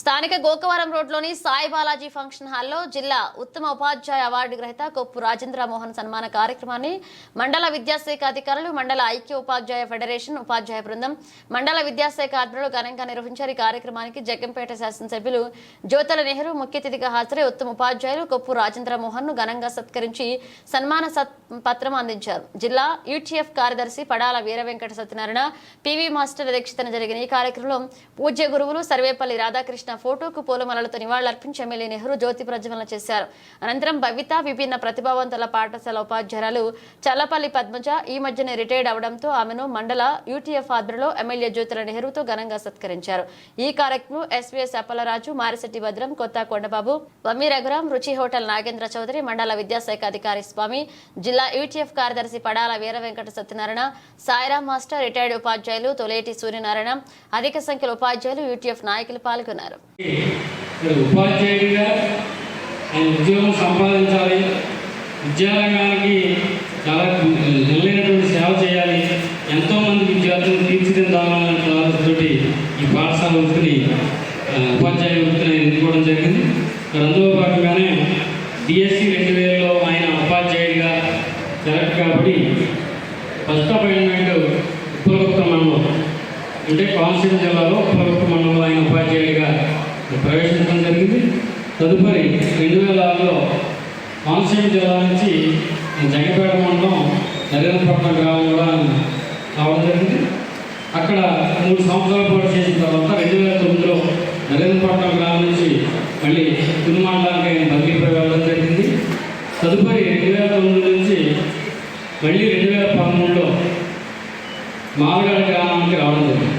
స్థానిక గోకవరం రోడ్లోని సాయి బాలాజీ ఫంక్షన్ హాల్లో జిల్లా ఉత్తమ ఉపాధ్యాయ అవార్డు గ్రహీత కొప్పు రాజేంద్ర మోహన్ సన్మాన కార్యక్రమాన్ని మండల విద్యాశాఖ అధికారులు మండల ఐక్య ఉపాధ్యాయ ఫెడరేషన్ ఉపాధ్యాయ బృందం మండల విద్యాశాఖ ఆధ్వర్యంలో ఘనంగా నిర్వహించారు. ఈ కార్యక్రమానికి జగ్గంపేట శాసనసభ్యులు జ్యోతుల నెహ్రూ ముఖ్య అతిథిగా హాజరై ఉత్తమ ఉపాధ్యాయులు కొప్పు రాజేంద్ర మోహన్ను ఘనంగా సత్కరించి సన్మాన సత్ పత్రం అందించారు. జిల్లా యూటీఎఫ్ కార్యదర్శి పడాల వీర వెంకట సత్యనారాయణ పివి మాస్టర్ అధ్యక్షతన జరిగిన ఈ కార్యక్రమంలో పూజ్య గురువులు సర్వేపల్లి రాధాకృష్ణ ఫోటోకు పూలమాలలతో నివాళులర్పించి ఎమ్మెల్యే నెహ్రూ జ్యోతి ప్రజ్వలన చేశారు. అనంతరం భవిత విభిన్న ప్రతిభావంతుల పాఠశాల ఉపాధ్యాయురాలు చల్లపల్లి పద్మజ ఈ మధ్యనే రిటైర్డ్ అవడంతో ఆమెను మండల యూటీఎఫ్ ఆధ్వర్యంలో ఎమ్మెల్యే జ్యోతుల నెహ్రూతో ఘనంగా సత్కరించారు. ఈ కార్యక్రమం ఎస్వీఎస్ అప్పలరాజు మారిశెట్టి భద్రం కొత్త కొండబాబు వమ్మి రఘురాం రుచి హోటల్ నాగేంద్ర చౌదరి మండల విద్యాశాఖ అధికారి స్వామి జిల్లా యూటీఎఫ్ కార్యదర్శి పడాల వీర వెంకట సత్యనారాయణ సాయిరా మాస్టర్ రిటైర్డ్ ఉపాధ్యాయులు తొలేటి సూర్యనారాయణ అధిక సంఖ్యలో ఉపాధ్యాయులు యూటీఎఫ్ నాయకులు పాల్గొన్నారు. ఉపాధ్యాయుడిగా ఆయన ఉద్యోగం సంపాదించాలి. విద్యారంగానికి చాలా నిలైనటువంటి సేవ చేయాలి. ఎంతోమంది విద్యార్థులను తీర్చిదిద్దాలనే ఆలోచనతో ఈ పాఠశాల వృత్తిని ఉపాధ్యాయ వృత్తిని ఎన్నుకోవడం జరిగింది. ఇక్కడ అందులో భాగంగానే డిఎస్సి రెండు వేలలో ఆయన ఉపాధ్యాయుడిగా సెలెక్ట్ కాబట్టి ఫస్ట్ అపాయింట్మెంట్ అంటే కోనసీమ జిల్లాలో ప్రభుత్వ మండలంలో ఆయన ఉపాధ్యాయుడిగా ప్రవేశించడం జరిగింది. తదుపరి రెండు వేల ఆరులో కోనసీమ జిల్లా నుంచి జగపేట మండలం నరేంద్రపట్నం గ్రామం కూడా రావడం జరిగింది. అక్కడ మూడు సంవత్సరాల పాటు చేసిన తర్వాత రెండు వేల తొమ్మిదిలో నరేంద్రపట్నం గ్రామం నుంచి మళ్ళీ తుని మండలానికి ఆయన బదిలీపై వెళ్ళడం జరిగింది. తదుపరి రెండు వేల తొమ్మిది నుంచి మళ్ళీ రెండు వేల పదమూడులో మామిడాడ గ్రామానికి రావడం జరిగింది.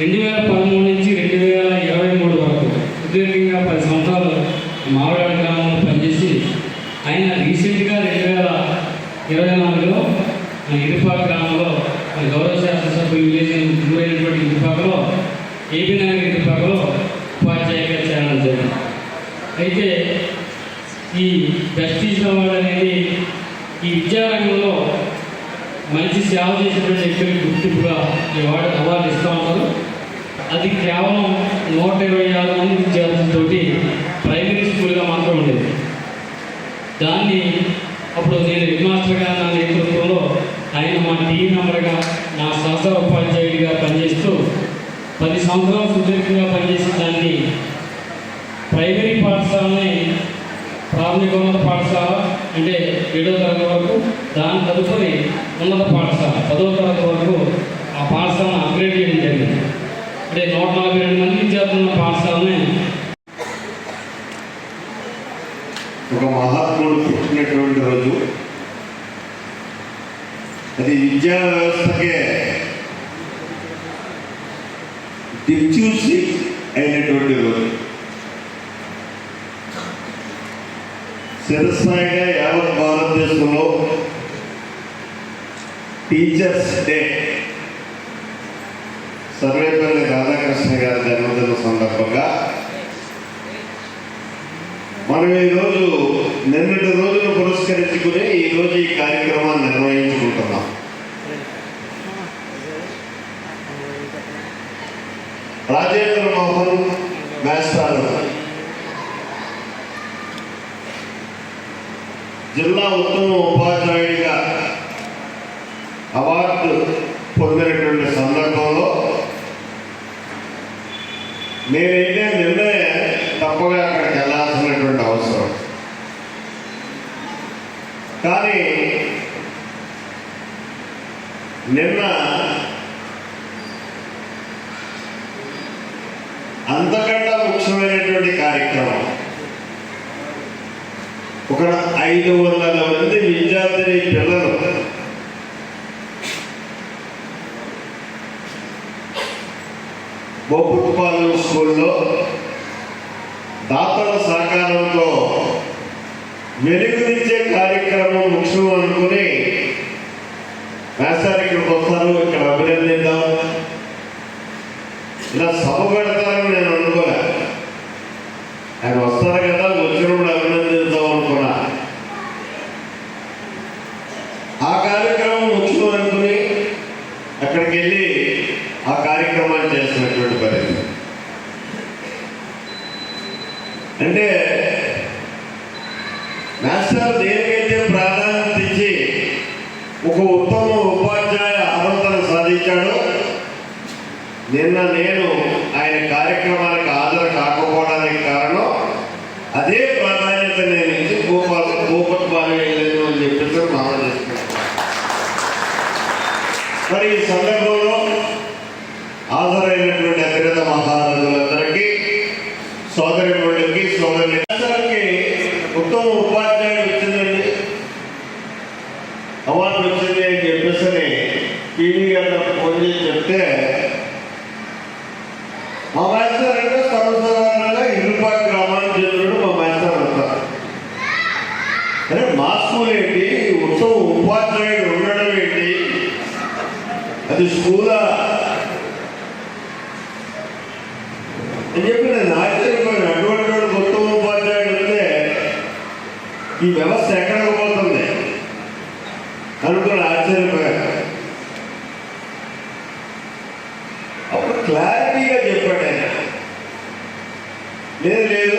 రెండు వేల పదమూడు నుంచి రెండు వేల ఇరవై మూడు వరకు సుదీర్ఘంగా పది సంవత్సరాలు మామిడాడ గ్రామంలో పనిచేసి ఆయన రీసెంట్గా రెండు వేల ఇరవై నాలుగులో మన ఇరుపాక గ్రామంలో మన గౌరవ శాసనసభ్యులు విలేజ్ గురైనటువంటి ఇరుపాకలో ఏపీ నగర్ ఇరుపాకలో ఉపాధ్యాయుగా చేరడం జరిగింది. అయితే ఈ జస్టిస్ అవార్డు అనేది ఈ విద్యారంగంలో సేవ చేసినటువంటి వ్యక్తులకు గుర్తింపుగా అవార్డు అవార్డు ఇస్తూ ఉన్నారు. అది కేవలం నూట ఇరవై ఆరు మంది విద్యార్థులతోటి ప్రైమరీ స్కూల్గా మాత్రం ఉండేది. దాన్ని అప్పుడు నేను హెడ్ మాస్టర్గా నా నేతృత్వంలో ఆయన మా టీం మెంబర్గా నా సహచర ఉపాధ్యాయుడిగా పనిచేస్తూ పది సంవత్సరాలు సుదీర్ఘంగా పనిచేసిన దాన్ని ప్రైమరీ పాఠశాలని ప్రాథమికోన్నత పాఠశాల అంటే ఏడో తరగతి వరకు దాని తదుపరి ఉన్నత పాఠశాల. పదవ తరగతి వరకు ఆ పాఠశాలను అప్గ్రేడ్ చేయడం జరిగింది. అంటే నూట నలభై రెండు మంది విద్యార్థులు ఉన్న పాఠశాలని ఒక మహాత్ముడు పుట్టినటువంటి రోజు. అది విద్యా వ్యవస్థకే దిక్చూసి అయినటువంటి రోజు. శిరస్థాయిగా యావత్ భారతదేశంలో టీచర్స్ డే సర్వేపల్లి రాధాకృష్ణ గారి జన్మదిన సందర్భంగా మనం ఈరోజు నిన్నటి రోజును పురస్కరించుకుని ఈరోజు ఈ కార్యక్రమాన్ని నిర్వహించుకుంటున్నాం. రాజేంద్ర మోహన్ మేస్టారు జిల్లా ఉత్తమ ఉపాధ్యాయుడిగా అవార్డు పొందినటువంటి సందర్భంలో నేనైతే నిన్నే తప్పగా అక్కడికి వెళ్ళాల్సినటువంటి అవసరం. కానీ నిన్న అంతకంటే ముఖ్యమైనటువంటి కార్యక్రమం. ఒక ఐదు వందల మంది విద్యార్థిని పిల్లలు বকুটপাল স্কুল ఉత్తమ ఉపాధ్యాయ అర్హతను సాధించాడు. నిన్న నేను ఆయన కార్యక్రమానికి హాజరు కాకపోవడానికి కారణం అదే ప్రాధాన్యత నేను ఇచ్చి గోపాల్ గోపత్ బాగలేదు అని చెప్పేసి మనం మరి ఈ సందర్భంలో హాజరైనటువంటి అతిరథ మహారాజులందరికీ సోదరి వాళ్ళకి సోదరి ఉత్తమ ఉపాధ్యాయుడు వచ్చిందండి అవార్డు వచ్చింది అని చెప్పేసి టీవీ గారు ఫోన్ చేసి చెప్తే మా మాస్టర్ అంటే సర్వసాధారణంగా ఇరుపాక్ గ్రామానికి చెందినడు మా మాస్టర్ అంటారు అరే మా స్కూల్ ఏంటి ఉత్తమ ఉపాధ్యాయుడు ఉండడం ఏంటి అది స్కూలా అని చెప్పి నేను ఆశ్చర్యపోయాను అటువంటి వాడు ఉత్తమ ఉపాధ్యాయుడు ఉంటే ఈ వ్యవస్థ ఎక్కడికి పోతుంది అనుకుని ఆశ్చర్యపోయాను అప్పుడు క్లారిటీగా చెప్పాడు ఆయన లేదు లేదు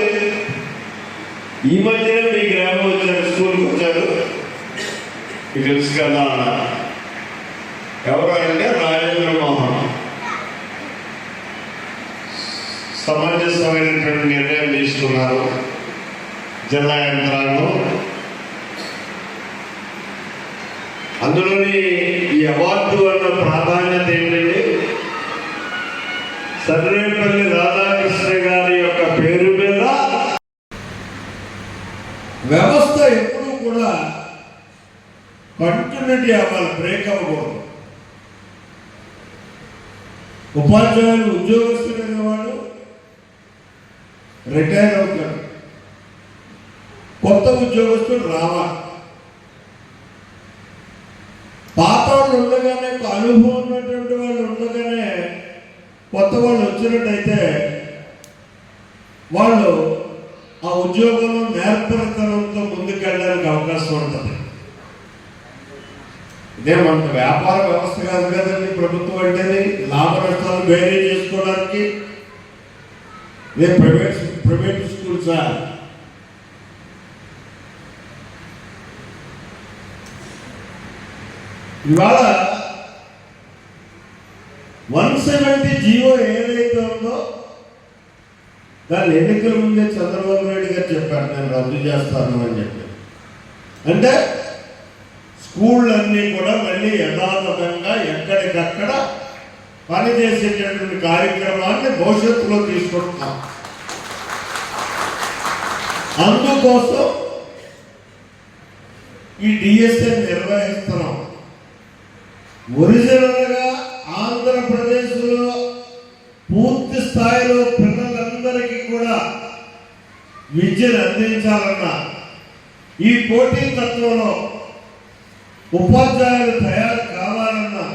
ఈ మధ్యనే మీ గ్రామం వచ్చాడు స్కూల్కి వచ్చాడు మీకు తెలుసు కదా అన్న. ఎవరు అంటే రాజేంద్ర మోహన్ సమంజసమైనటువంటి నిర్ణయం తీసుకున్నారు జిల్లా యంత్రాంగం. అందులోని ఈ అవార్డు అన్న ప్రాధాన్యత ఏంటంటే సర్వేపల్లి రాధా గారి యొక్క పేరు మీద వ్యవస్థ ఎప్పుడూ కూడా కంటిన్యూటీ అవ్వాలి బ్రేక్ అవ్వకూడదు. ఉపాధ్యాయులు ఉద్యోగస్తులు వాళ్ళు రిటైర్ అవుతారు. కొత్త ఉద్యోగస్తులు రావాలి. పాత వాళ్ళు ఉండగానే అనుభవం ఉన్నటువంటి వాళ్ళు ఉండగానే కొత్త వాళ్ళు వచ్చినట్టయితే వాళ్ళు ఆ ఉద్యోగంలో నేర్పరితనంతో ముందుకెళ్ళడానికి అవకాశం ఉంటుంది. ఇదే మన వ్యాపార వ్యవస్థ కాదు కదండి ప్రభుత్వం అంటేనే లాభ నష్టాలు వేరే చేసుకోవడానికి ఇదే ప్రైవేట్ ప్రైవేట్ సార్ ఇవాళ వన్ సెవెంటీ జియో ఏదైతే ఉందో దాన్ని ఎన్నికల ముందే చంద్రబాబు నాయుడు గారు చెప్పారు నేను రద్దు చేస్తాను అని చెప్పి. అంటే స్కూళ్ళన్నీ కూడా మళ్ళీ యథాతథంగా ఎక్కడికక్కడ పనిచేసేటటువంటి కార్యక్రమాన్ని భవిష్యత్తులో తీసుకుంటున్నాం అందుకోసం ఈ డిఎస్ఏ నిర్వహిస్తున్నాం. ఒరిజినల్గా ఆంధ్రప్రదేశ్లో పూర్తి స్థాయిలో పిల్లలందరికీ కూడా విద్యను అందించాలన్న ఈ పోటీ తత్వంలో ఉపాధ్యాయులు తయారు కావాలన్నా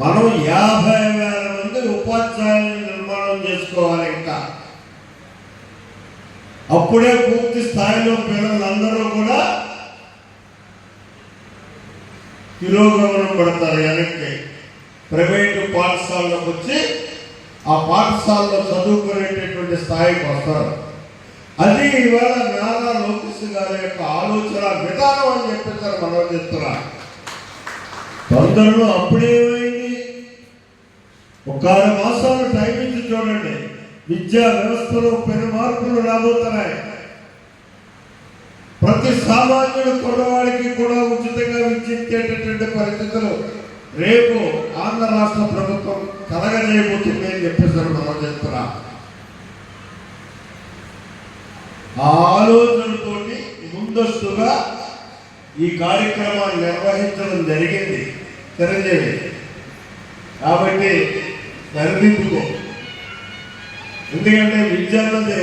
మనం యాభై వేల మంది ఉపాధ్యాయులను నిర్మాణం చేసుకోవాలి ఇంకా. అప్పుడే పూర్తి స్థాయిలో పిల్లలందరూ కూడా తిరోగమనం పడతారు వెనక్కి. ప్రైవేటు పాఠశాలలోకి వచ్చి ఆ పాఠశాలలో చదువుకునేటటువంటి స్థాయికి వస్తారు. అది ఇవాళ నారా లోకేష్ గారి యొక్క ఆలోచన విధానం అని చెప్పేసారు మనం చెప్తున్నా తొందరలో అప్పుడేమైంది ఒక ఆరు మాసాలు టైం ఇచ్చి చూడండి. విద్యా వ్యవస్థలో పెను మార్పులు రాబోతున్నాయి. ప్రతి సామాన్యుడు కుర్రవాడికి కూడా ఉచితంగా విద్యించేటటువంటి పరిస్థితులు రేపు ఆంధ్ర రాష్ట్ర ప్రభుత్వం కలగజేయబోతుంది అని చెప్పేసారు మనం చెప్తున్నా ఆ ఆలోచనతోటి ముందస్తుగా ఈ కార్యక్రమాన్ని నిర్వహించడం జరిగింది. చిరంజీవి కాబట్టి సరిదిద్దుకో. ఎందుకంటే విద్య అన్నది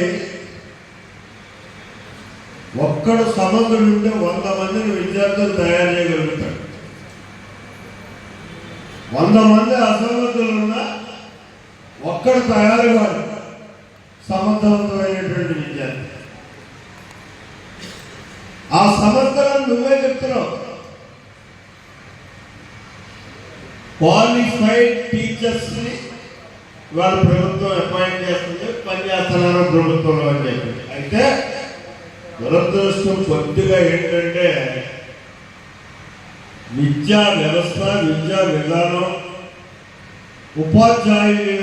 ఒక్కడు సమర్థుడు ఉంటే వంద మందిని విద్యార్థులు తయారు చేయగలుగుతాడు వంద మంది అసమర్థులు ఉన్నా ఒక్కడు తయారు కాదు సమర్థవంతమైనటువంటి విద్యార్థి. ఆ సమర్థలను నువ్వే చెప్తున్నావు. క్వాలిఫైడ్ టీచర్స్ని వాళ్ళ ప్రభుత్వం అపాయింట్ చేస్తుంది పనిచేస్తున్నారు ప్రభుత్వంలో అని చెప్పి అయితే దురదృష్టం కొద్దిగా ఏంటంటే విద్యా వ్యవస్థ విద్యా విధానం ఉపాధ్యాయులు